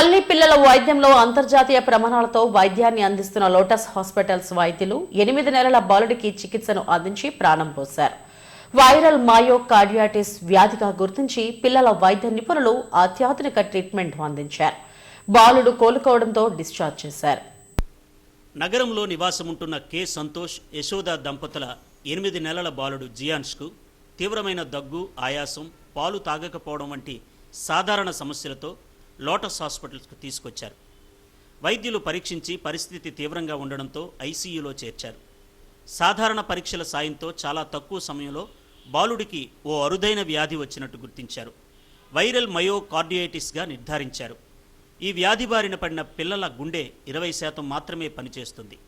పల్లి పిల్లల వైద్యంలో అంతర్జాతీయ ప్రమాణాలతో వైద్యాన్ని అందిస్తున్న లోటస్ హాస్పిటల్స్ వైద్యులు ఎనిమిది నెలల బాలుడికి చికిత్సను అందించి ప్రాణం పోశారు. వైరల్ మాయో కార్డియాటిస్ వ్యాధిగా గుర్తించి పిల్లల వైద్య నిపుణులు అత్యాధునిక ట్రీట్మెంట్ అందించారు. బాలుడు కోలుకోవడంతో డిశ్చార్జ్ చేశారు. నగరంలో నివాసముంటున్న కె సంతోష్ యశోద దంపతుల ఎనిమిది నెలల బాలుడు జియాన్స్కు తీవ్రమైన దగ్గు ఆయాసం పాలు తాగకపోవడం వంటి సాధారణ సమస్యలతో లోటస్ హాస్పిటల్స్కు తీసుకొచ్చారు. వైద్యులు పరీక్షించి పరిస్థితి తీవ్రంగా ఉండడంతో ఐసీయూలో చేర్చారు. సాధారణ పరీక్షల సాయంతో చాలా తక్కువ సమయంలో బాలుడికి ఓ అరుదైన వ్యాధి వచ్చినట్టు గుర్తించారు. వైరల్ మయోకార్డియైటిస్గా నిర్ధారించారు. ఈ వ్యాధి బారిన పడిన పిల్లల గుండె ఇరవై శాతం మాత్రమే పనిచేస్తుంది.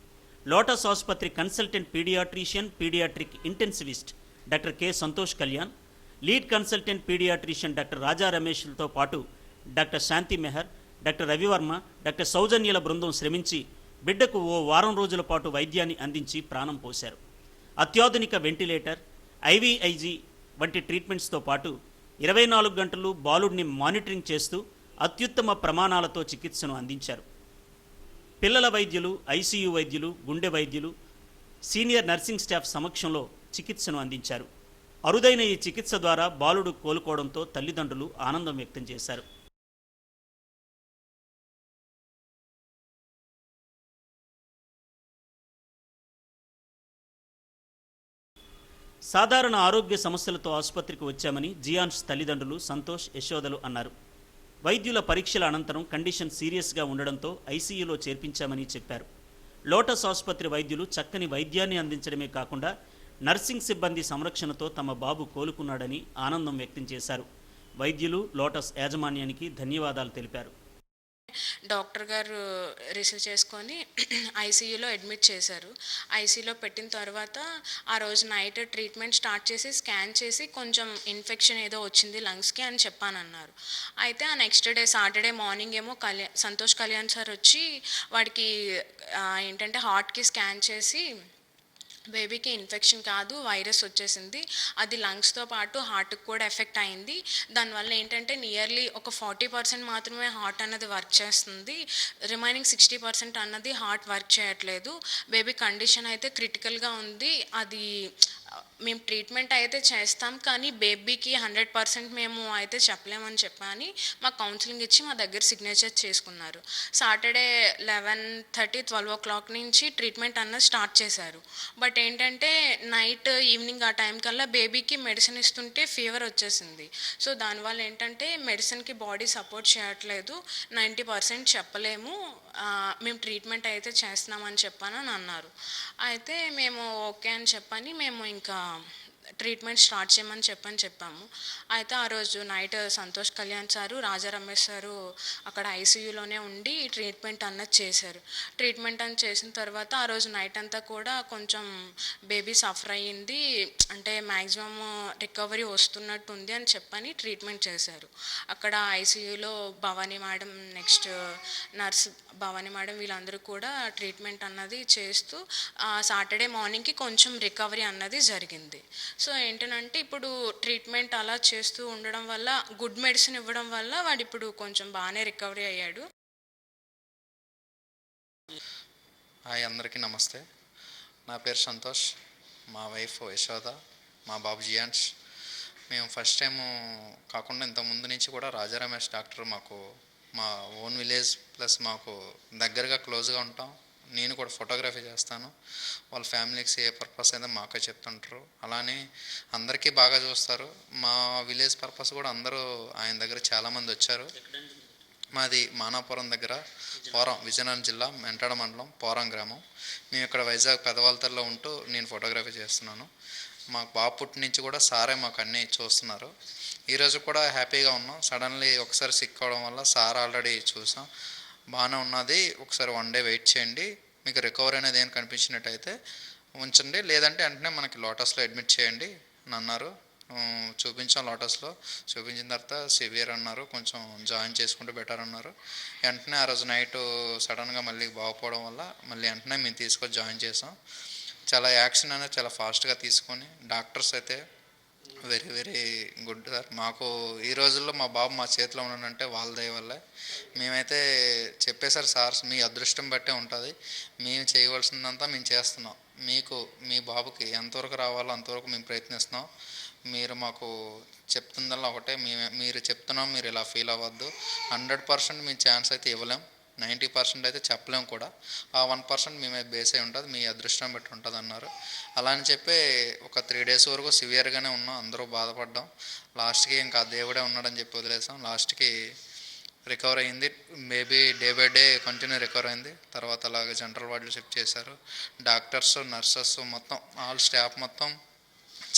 లోటస్ ఆసుపత్రి consultant paediatrician paediatric intensivist doctor K Santosh Kalyan lead consultant paediatrician doctor Raja రమేష్లతో పాటు doctor Shanti Mehar doctor Ravivarma doctor సౌజన్యుల బృందం శ్రమించి బిడ్డకు ఓ వారం రోజుల పాటు వైద్యాన్ని అందించి ప్రాణం పోశారు. అత్యాధునిక వెంటిలేటర్ ఐవీఐజీ వంటి ట్రీట్మెంట్స్తో పాటు ఇరవై నాలుగు గంటలు బాలుడిని మానిటరింగ్ చేస్తూ అత్యుత్తమ ప్రమాణాలతో చికిత్సను అందించారు. పిల్లల వైద్యులు ఐసీయూ వైద్యులు గుండె వైద్యులు సీనియర్ నర్సింగ్ స్టాఫ్ సమక్షంలో చికిత్సను అందించారు. అరుదైన ఈ చికిత్స ద్వారా బాలుడు కోలుకోవడంతో తల్లిదండ్రులు ఆనందం వ్యక్తం చేశారు. సాధారణ ఆరోగ్య సమస్యలతో ఆసుపత్రికి వచ్చామని జియాన్స్ తల్లిదండ్రులు సంతోష్ యశోదలు అన్నారు. వైద్యుల పరీక్షల అనంతరం కండిషన్ సీరియస్గా ఉండడంతో ఐసీయూలో చేర్పించామని చెప్పారు. లోటస్ ఆసుపత్రి వైద్యులు చక్కని వైద్యాన్ని అందించడమే కాకుండా నర్సింగ్ సిబ్బంది సంరక్షణతో తమ బాబు కోలుకున్నాడని ఆనందం వ్యక్తం చేశారు. వైద్యులు లోటస్ యాజమాన్యానికి ధన్యవాదాలు తెలిపారు. డాక్టర్ గారు రిసీవ్ చేసుకొని ఐసీయూలో అడ్మిట్ చేశారు. ఐసీయూలో పెట్టిన తర్వాత ఆ రోజు నైట్ ట్రీట్మెంట్ స్టార్ట్ చేసి స్కాన్ చేసి కొంచెం ఇన్ఫెక్షన్ ఏదో వచ్చింది లంగ్స్కి అని చెప్పానన్నారు. అయితే ఆ నెక్స్ట్ డే సాటర్డే మార్నింగ్ ఏమో కళ్యాణ్ సంతోష్ కళ్యాణ్ సార్ వచ్చి వాడికి ఏంటంటే హార్ట్కి స్కాన్ చేసి బేబీకి ఇన్ఫెక్షన్ కాదు వైరస్ వచ్చేసింది. అది లంగ్స్తో పాటు హార్ట్కి కూడా ఎఫెక్ట్ అయింది. దానివల్ల ఏంటంటే నియర్లీ ఒక ఫార్టీ పర్సెంట్ మాత్రమే హార్ట్ అన్నది వర్క్ చేస్తుంది. రిమైనింగ్ సిక్స్టీ పర్సెంట్ అన్నది హార్ట్ వర్క్ చేయట్లేదు. బేబీ కండిషన్ అయితే క్రిటికల్గా ఉంది. అది మేము ట్రీట్మెంట్ అయితే చేస్తాం కానీ బేబీకి హండ్రెడ్ పర్సెంట్ మేము అయితే చెప్పలేమని చెప్పని మా కౌన్సిలింగ్ ఇచ్చి మా దగ్గర సిగ్నేచర్ చేసుకున్నారు. Saturday eleven thirty twelve o'clock నుంచి ట్రీట్మెంట్ అన్నది స్టార్ట్ చేశారు. బట్ ఏంటంటే నైట్ ఈవినింగ్ ఆ టైం కల్లా బేబీకి మెడిసిన్ ఇస్తుంటే ఫీవర్ వచ్చేసింది. సో దానివల్ల ఏంటంటే మెడిసిన్కి బాడీ సపోర్ట్ చేయట్లేదు నైంటీ పర్సెంట్ చెప్పలేము మేము ట్రీట్మెంట్ అయితే చేస్తున్నామని చెప్పానని అన్నారు. అయితే మేము ఓకే అని చెప్పని మేము ఇంకా um, ట్రీట్మెంట్ స్టార్ట్ చేయమని చెప్పని చెప్పాము. అయితే ఆ రోజు night Santosh Kalyan sir Raja Ramesh sir అక్కడ ఐసీయూలోనే ఉండి ట్రీట్మెంట్ అన్నది చేశారు. ట్రీట్మెంట్ అని చేసిన తర్వాత ఆ రోజు నైట్ అంతా కూడా కొంచెం బేబీ సఫర్ అయ్యింది. అంటే మ్యాక్సిమమ్ రికవరీ వస్తున్నట్టు ఉంది అని చెప్పని ట్రీట్మెంట్ చేశారు. అక్కడ ఐసీయూలో Bhavani madam next nurse Bhavani madam వీళ్ళందరూ కూడా ట్రీట్మెంట్ అన్నది చేస్తూ సాటర్డే మార్నింగ్కి కొంచెం రికవరీ అన్నది జరిగింది. సో ఏంటంటే ఇప్పుడు ట్రీట్మెంట్ అలా చేస్తూ ఉండడం వల్ల గుడ్ మెడిసిన్ ఇవ్వడం వల్ల వాడు ఇప్పుడు కొంచెం బాగానే రికవరీ అయ్యాడు. హాయ్ అందరికీ నమస్తే. నా పేరు సంతోష్. మా వైఫ్ యశోద. మా బాబు జియాన్స్ మేము ఫస్ట్ టైం కాకుండా ఇంత ముందు నుంచి కూడా రాజా రమేష్ డాక్టర్ మాకు మా ఓన్ విలేజ్ ప్లస్ మాకు దగ్గరగా క్లోజ్గా ఉంటాం. నేను కూడా ఫోటోగ్రఫీ చేస్తాను. వాళ్ళ ఫ్యామిలీకి ఏ పర్పస్ అయితే మాకే చెప్తుంటారు. అలానే అందరికీ బాగా చూస్తారు. మా విలేజ్ పర్పస్ కూడా అందరూ ఆయన దగ్గర చాలామంది వచ్చారు. మాది మానాపురం దగ్గర పోరం విజయనగరం జిల్లా మెంటాడ మండలం పోరం గ్రామం. మేము ఇక్కడ వైజాగ్ పెదవాల్తర్లో ఉంటూ నేను ఫోటోగ్రఫీ చేస్తున్నాను. మాకు బాబు పుట్టి నుంచి కూడా సారే మాకు అన్నీ చూస్తున్నారు. ఈరోజు కూడా హ్యాపీగా ఉన్నాం. సడన్లీ ఒకసారి సిక్ అవడం వల్ల సార్ ఆల్రెడీ చూసాం. బాగానే ఉన్నది. ఒకసారి వన్ డే వెయిట్ చేయండి. మీకు రికవరీ అనేది ఏం కనిపించినట్టయితే ఉంచండి. లేదంటే వెంటనే మనకి లోటస్లో అడ్మిట్ చేయండి అని అన్నారు. చూపించాం లోటస్లో. చూపించిన తర్వాత సివియర్ అన్నారు. కొంచెం జాయిన్ చేసుకుంటే బెటర్ అన్నారు. వెంటనే ఆ రోజు నైట్ సడన్గా మళ్ళీ బాగుపోవడం వల్ల మళ్ళీ వెంటనే మేము తీసుకొని జాయిన్ చేసాం. చాలా యాక్షన్ అనేది చాలా ఫాస్ట్గా తీసుకొని డాక్టర్స్ అయితే వెరీ వెరీ గుడ్ సార్. మాకు ఈ రోజుల్లో మా బాబు మా చేతిలో ఉన్నానంటే వాళ్ళ దయ వల్లే. మేమైతే చెప్పేశారు సార్ మీ అదృష్టం బట్టే ఉంటుంది. మేము చేయవలసిందంతా మేము చేస్తున్నాం. మీకు మీ బాబుకి ఎంతవరకు రావాలో అంతవరకు మేము ప్రయత్నిస్తున్నాం. మీరు మాకు చెప్తుందల్లా ఒకటే మేము మీరు చెప్తున్నాం మీరు ఇలా ఫీల్ అవ్వద్దు. హండ్రెడ్ పర్సెంట్ మేము ఛాన్స్ అయితే ఇవ్వలేం. నైంటీ పర్సెంట్ అయితే చెప్పలేం కూడా. ఆ వన్ పర్సెంట్ మీ మీద బేస్ అయి ఉంటుంది మీ అదృష్టం బట్టి ఉంటుంది అన్నారు. అలా అని చెప్పి ఒక త్రీ డేస్ వరకు సివియర్గానే ఉన్నాం అందరూ బాధపడ్డాం. లాస్ట్కి ఇంకా దేవుడే ఉన్నాడని చెప్పి వదిలేసాం. లాస్ట్కి రికవర్ అయింది. Maybe day by day continue recover అయింది. తర్వాత అలాగే జనరల్ వార్డులు షిఫ్ట్ చేశారు. డాక్టర్స్ నర్సెస్ మొత్తం ఆల్ స్టాఫ్ మొత్తం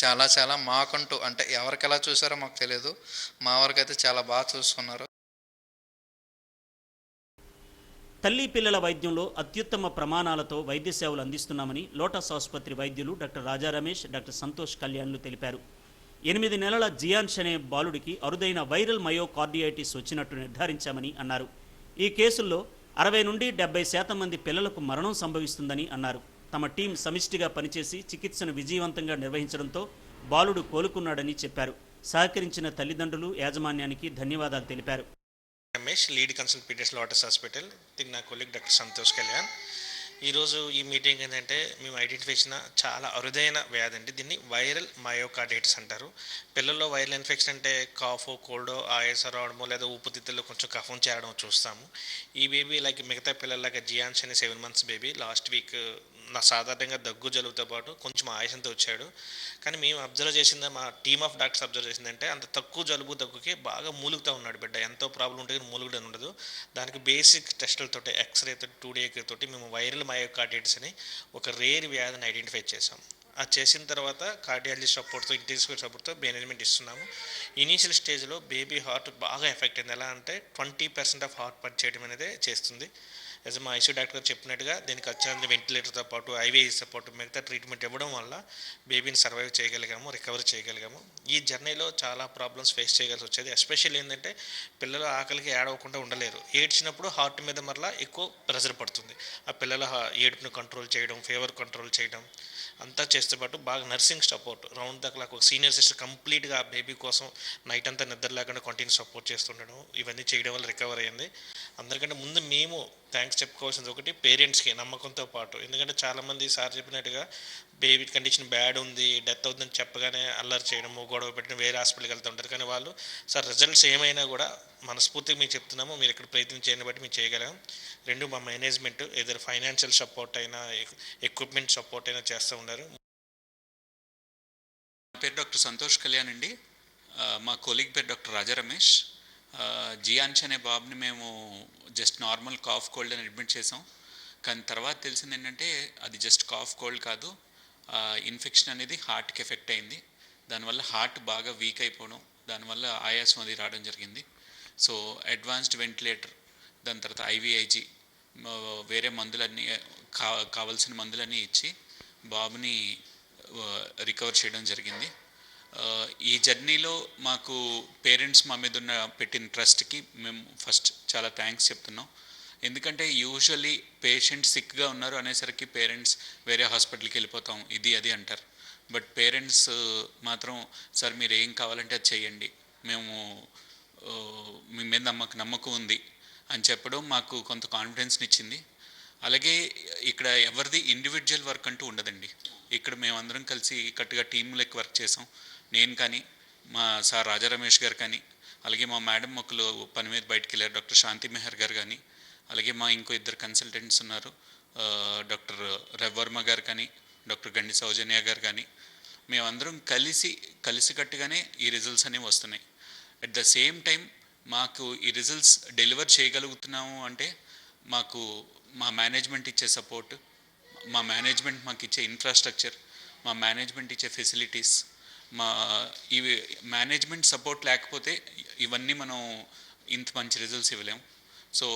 చాలా చాలా మాకంటూ అంటే ఎవరికి ఎలా చూసారో మాకు తెలియదు. మా వరకు అయితే చాలా బాగా చూసుకున్నారు. తల్లి పిల్లల వైద్యంలో అత్యుత్తమ ప్రమాణాలతో వైద్య సేవలు అందిస్తున్నామని లోటస్ ఆసుపత్రి వైద్యులు డాక్టర్ రాజా రమేష్ డాక్టర్ సంతోష్ కళ్యాణ్లు తెలిపారు. ఎనిమిది నెలల జియాన్ష్ అనే బాలుడికి అరుదైన వైరల్ మయోకార్డియైటిస్ వచ్చినట్టు నిర్ధారించామని అన్నారు. ఈ కేసుల్లో అరవై నుండి డెబ్బై శాతం మంది పిల్లలకు మరణం సంభవిస్తుందని అన్నారు. తమ టీం సమిష్టిగా పనిచేసి చికిత్సను విజయవంతంగా నిర్వహించడంతో బాలుడు కోలుకున్నాడని చెప్పారు. సహకరించిన తల్లిదండ్రులు యాజమాన్యానికి ధన్యవాదాలు తెలిపారు. రమేష్ లీడ్ కన్సల్ట్ పీడియస్ లోటస్ హాస్పిటల్. దీనికి నా కొలీగ్ డాక్టర్ సంతోష్ కళ్యాణ్. ఈరోజు ఈ మీటింగ్ ఏంటంటే మేము ఐడెంటిఫై చేసిన చాలా అరుదైన వ్యాధి అండి. దీన్ని వైరల్ మయోకార్డైటిస్ అంటారు. పిల్లల్లో వైరల్ ఇన్ఫెక్షన్ అంటే కాఫ్ కోల్డో ఆయాస రావడమో లేదా ఊపిరితిత్తుల్లో కొంచెం కఫం చేరడం చూస్తాము. ఈ బేబీ లైక్ మిగతా పిల్లలాగా జియాన్స్ అనే seven months baby last week నా సాధారణంగా దగ్గు జలుబుతో పాటు కొంచెం ఆయాసంతో వచ్చాడు. కానీ మేము అబ్జర్వ్ చేసింది మా టీమ్ ఆఫ్ డాక్టర్స్ అబ్జర్వ్ చేసిందంటే అంత తక్కువ జలుబు దగ్గుకి బాగా మూలుగుతూ ఉన్నాడు బిడ్డ. ఎంతో ప్రాబ్లం ఉంటుంది కానీ మూలుగుడని ఉండదు. దానికి బేసిక్ టెస్టులతోటి ఎక్స్రే తోటి టూ డే తోటి మేము వైరల్ మయోకార్డైటిస్ అని ఒక రేర్ వ్యాధిని ఐడెంటిఫై చేసాం అది చేసిన తర్వాత కార్డియాలజీ సపోర్ట్తో ఇంటెన్సివ్ సపోర్ట్తో మేనేజ్మెంట్ ఇస్తున్నాము. ఇనీషియల్ స్టేజ్లో బేబీ హార్ట్ బాగా ఎఫెక్ట్ అయింది. ఎలా అంటే ట్వంటీ పర్సెంట్ ఆఫ్ హార్ట్ పని చేయడం అనేది చేస్తుంది. యాజ్ మా ఐసీ డాక్టర్ గారు చెప్పినట్టుగా దీనికి వచ్చిన వెంటిలేటర్తో పాటు ఐవీఐతో పాటు మిగతా ట్రీట్మెంట్ ఇవ్వడం వల్ల బేబీని సర్వైవ్ చేయగలిగాము రికవర్ చేయగలిగాము. ఈ జర్నీలో చాలా ప్రాబ్లమ్స్ ఫేస్ చేయాల్సి వచ్చేది. ఎస్పెషల్లీ ఏంటంటే పిల్లలు ఆకలికి ఏడవకుండా ఉండలేరు. ఏడ్చినప్పుడు హార్ట్ మీద మరలా ఎక్కువ ప్రెజర్ పడుతుంది. ఆ పిల్లల ఏడుపును కంట్రోల్ చేయడం ఫీవర్ కంట్రోల్ చేయడం అంతా చేస్తే పాటు బాగా nursing support round the clock ఒక సీనియర్ సిస్టర్ కంప్లీట్గా ఆ బేబీ కోసం నైట్ అంతా నిద్ర లేకుండా కంటిన్యూ సపోర్ట్ చేస్తుండడం ఇవన్నీ చేయడం వల్ల రికవర్ అయ్యింది అందరికంటే ముందు మేము థ్యాంక్స్ చెప్పుకోవాల్సింది ఒకటి పేరెంట్స్కి నమ్మకంతో పాటు. ఎందుకంటే చాలామంది సార్ చెప్పినట్టుగా బేబీ కండిషన్ బ్యాడ్ ఉంది డెత్ అవుతుందని చెప్పగానే అల్లరి చేయడము గొడవ పెట్టడం వేరే హాస్పిటల్కి వెళ్తూ ఉంటారు. కానీ వాళ్ళు సార్ రిజల్ట్స్ ఏమైనా కూడా మనస్ఫూర్తిగా మీకు చెప్తున్నాము మీరు ఇక్కడ ప్రయత్నం చేయని బట్టి మేము చేయగలం. రెండు మా మేనేజ్మెంట్ ఏదైనా ఫైనాన్షియల్ సపోర్ట్ అయినా ఎక్విప్మెంట్ సపోర్ట్ అయినా చేస్తూ ఉన్నారు. పేరు డాక్టర్ సంతోష్ కళ్యాణ్ అండి. మా కొలీగ్ పేరు డాక్టర్ రాజా రమేష్. జియాన్ష్ అనే బాబుని మేము జస్ట్ నార్మల్ కాఫ్ కోల్డ్ అని అడ్మిట్ చేసాం కానీ తర్వాత తెలిసింది ఏంటంటే అది జస్ట్ కాఫ్ కోల్డ్ కాదు. ఇన్ఫెక్షన్ అనేది హార్ట్కి ఎఫెక్ట్ అయింది. దానివల్ల హార్ట్ బాగా వీక్ అయిపోవడం దానివల్ల ఆయాసం అది రావడం జరిగింది. సో అడ్వాన్స్డ్ వెంటిలేటర్ దాని తర్వాత ఐవీఐజీ వేరే మందులన్నీ కా కావాల్సిన మందులన్నీ ఇచ్చి బాబుని రికవర్ చేయడం జరిగింది. ఈ జర్నీలో మాకు పేరెంట్స్ మా మీద ఉన్న పెట్టిన ట్రస్ట్కి మేము ఫస్ట్ చాలా థ్యాంక్స్ చెప్తున్నాం. ఎందుకంటే యూజువల్లీ పేషెంట్ సిక్గా ఉన్నారు అనేసరికి పేరెంట్స్ వేరే హాస్పిటల్కి వెళ్ళిపోతాం ఇది అది అంటారు. బట్ పేరెంట్స్ మాత్రం సార్ మీరు ఏం కావాలంటే అది చేయండి. మేము మీ మీద మాకు నమ్మకం ఉంది అని చెప్పడం మాకు కొంత కాన్ఫిడెన్స్ని ఇచ్చింది. అలాగే ఇక్కడ ఎవరిది ఇండివిజువల్ వర్క్ అంటూ ఉండదండి. ఇక్కడ మేమందరం కలిసి కట్టుగా టీమ్ లెక్క వర్క్ చేసాం. నేను కానీ మా సార్ రాజా రమేష్ గారు కానీ అలాగే మా మేడం ఒకరు పని మీద బయటికి వెళ్ళారు డాక్టర్ శాంతి మెహర్ గారు కానీ అలాగే మా ఇంకో ఇద్దరు కన్సల్టెంట్స్ ఉన్నారు డాక్టర్ రవివర్మ గారు కానీ డాక్టర్ గండి సౌజన్య గారు కానీ మేమందరం కలిసి కలిసికట్టుగానే ఈ రిజల్ట్స్ అనేవి వస్తున్నాయి. అట్ ద సేమ్ టైం మాకు ఈ రిజల్ట్స్ డెలివర్ చేయగలుగుతున్నాము అంటే మాకు మా మేనేజ్మెంట్ ఇచ్చే సపోర్ట్ మా మేనేజ్మెంట్ మాకు ఇచ్చే ఇన్ఫ్రాస్ట్రక్చర్ మా మేనేజ్మెంట్ ఇచ్చే ఫెసిలిటీస్ మా ఇవి మేనేజ్మెంట్ సపోర్ట్ లేకపోతే ఇవన్నీ మనం ఇంత మంచి రిజల్ట్స్ ఇవ్వలేం. So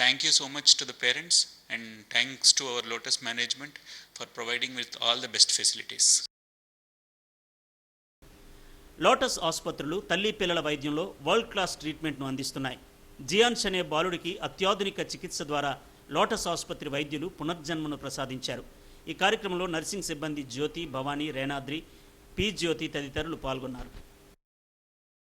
thank you so much to the parents and thanks to our Lotus management for providing with all the best facilities Lotus ఆసుపత్రులు తల్లి పిల్లల వైద్యంలో వరల్డ్ క్లాస్ ట్రీట్మెంట్ను అందిస్తున్నాయి. జియాన్స్ అనే బాలుడికి అత్యాధునిక చికిత్స ద్వారా లోటస్ ఆసుపత్రి వైద్యులు పునర్జన్మను ప్రసాదించారు. ఈ కార్యక్రమంలో నర్సింగ్ సిబ్బంది జ్యోతి భవానీ రేనాద్రి పి జ్యోతి తదితరులు పాల్గొన్నారు.